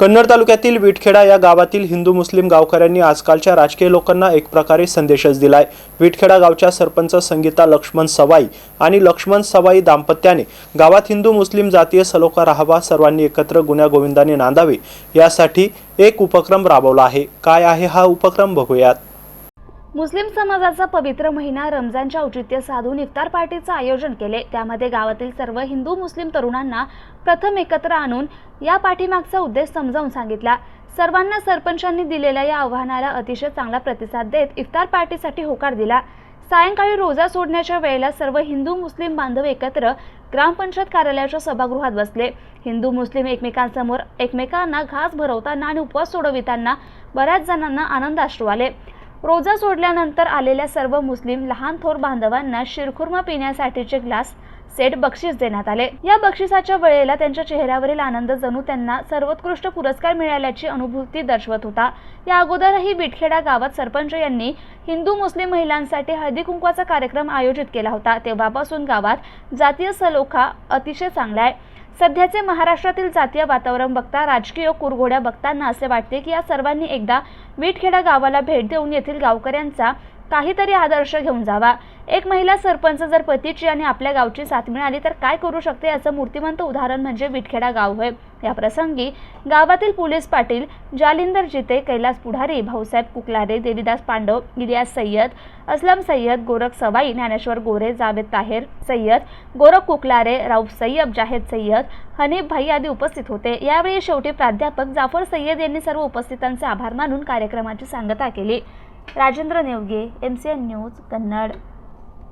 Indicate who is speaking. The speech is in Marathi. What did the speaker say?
Speaker 1: कन्नड तालुक्यातील विटखेडा या गावातील हिंदू मुस्लिम गावकऱ्यांनी आजकालच्या राजकीय लोकांना एक प्रकारे संदेशच दिलाय. विटखेडा गावच्या सरपंच संगीता लक्ष्मण सवाई आणि लक्ष्मण सवाई दाम्पत्याने गावात हिंदू मुस्लिम जातीय सलोखा राहावा सर्वांनी एकत्र गुन्ह्या गोविंदाने नांदावे यासाठी एक उपक्रम राबवला आहे. काय आहे हा उपक्रम बघूयात.
Speaker 2: मुस्लिम समाजाचा पवित्र महिना रमजानच्या औचित्य साधून इफ्तार पार्टीचं आयोजन केले. त्यामध्ये गावातील सर्व हिंदू मुस्लिम तरुणांना प्रथम एकत्र आणून या पाठीमागचा उद्देश समजावून सांगितला. सर्वांना सरपंचांनी दिलेल्या या आव्हानाला अतिशय चांगला प्रतिसाद देत इफ्तार पार्टीसाठी होकार दिला. सायंकाळी रोजा सोडण्याच्या वेळेला सर्व हिंदू मुस्लिम बांधव एकत्र ग्रामपंचायत कार्यालयाच्या सभागृहात बसले. हिंदू मुस्लिम एकमेकांसमोर एकमेकांना घास भरवताना आणि उपवास सोडविताना बऱ्याच जणांना आनंदाश्रू आले. रोजा सोडल्यानंतर आलेल्या सर्व मुस्लिम लहान थोर बांधवांना शिरखुर्मा पिण्यासाठीचे ग्लास सेट बक्षीस देण्यात आले. या बक्षिसाच्या वेळेला त्यांच्या चेहऱ्यावरील आनंद जणू त्यांना सर्वोत्कृष्ट पुरस्कार मिळाल्याची अनुभूती दर्शवत होता. या अगोदरही बिटखेडा गावात सरपंच यांनी हिंदू मुस्लिम महिलांसाठी हळदी कुंकवाचा कार्यक्रम आयोजित केला होता. तेव्हापासून गावात जातीय सलोखा अतिशय चांगला आहे. सध्याचे महाराष्ट्रातील जातीय वातावरण बघता राजकीय कुरघोड्या बघताना असे वाटते की या सर्वांनी एकदा विटखेडा गावाला भेट देऊन येथील गावकऱ्यांचा काहीतरी आदर्श घेऊन जावा. एक महिला सरपंच जर पतीची आणि आपल्या गावची साथ मिळाली तर काय करू शकते याचं मूर्तिमंत उदाहरण म्हणजे विटखेडा गाव होय. या प्रसंगी गावातील पोलीस पाटील जालिंदर जिते कैलास पुढारी भाऊसाहेब कुकलारे देवीदास पांडव इलियास सय्यद असलम सय्यद गोरख सवाई ज्ञानेश्वर गोरे जावेद ताहेर सय्यद गोरख कुकलारे राऊफ सय्यद जाहेद सय्यद हनीफ भाई आदी उपस्थित होते. यावेळी शेवटी प्राध्यापक जाफर सय्यद यांनी सर्व उपस्थितांचे आभार मानून कार्यक्रमाची सांगता केली. Rajendra Nevage M C N news Kannad.